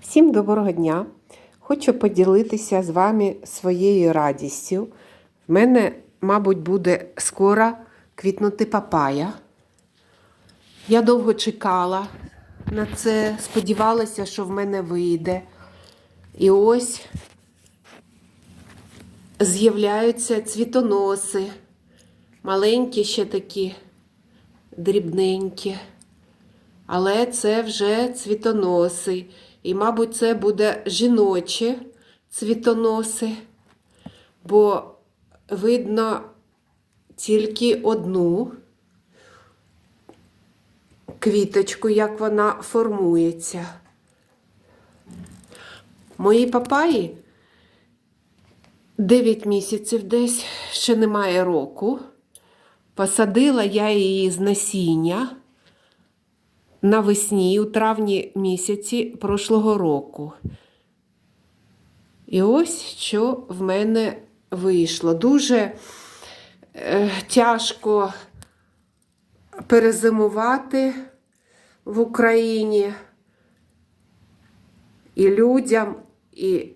Всім доброго дня! Хочу поділитися з вами своєю радістю. В мене, мабуть, буде скоро квітнути папая. Я довго чекала на це, сподівалася, що в мене вийде. І ось з'являються цвітоноси, маленькі ще такі, дрібненькі. Але це вже цвітоноси. І, мабуть, це буде жіночі цвітоноси, бо видно тільки одну квіточку, як вона формується. Мої папаї 9 місяців десь, ще немає року. Посадила я її з насіння навесні, у травні місяці прошлого року. І ось що в мене вийшло. Дуже е, тяжко перезимувати в Україні і людям, і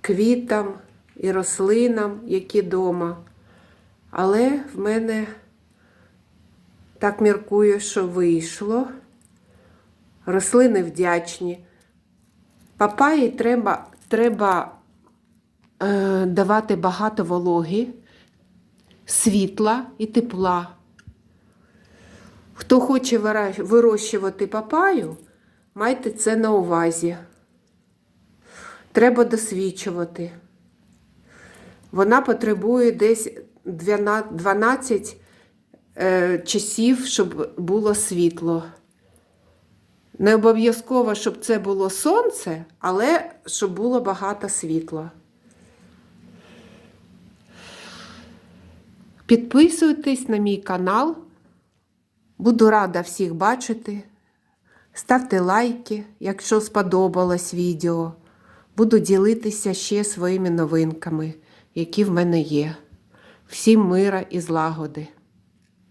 квітам, і рослинам, які вдома. Але в мене так міркую, що вийшло. Рослини вдячні. Папаї треба треба е, давати багато вологи, світла і тепла. Хто хоче вирощувати папаю, майте це на увазі. Треба досвідчувати. Вона потребує десь 12 е, часів, щоб було світло. Не обов'язково, щоб це було сонце, але щоб було багато світла. Підписуйтесь на мій канал. Буду рада всіх бачити. Ставте лайки, якщо сподобалось відео. Буду ділитися ще своїми новинками, які в мене є. Всім мира і злагоди!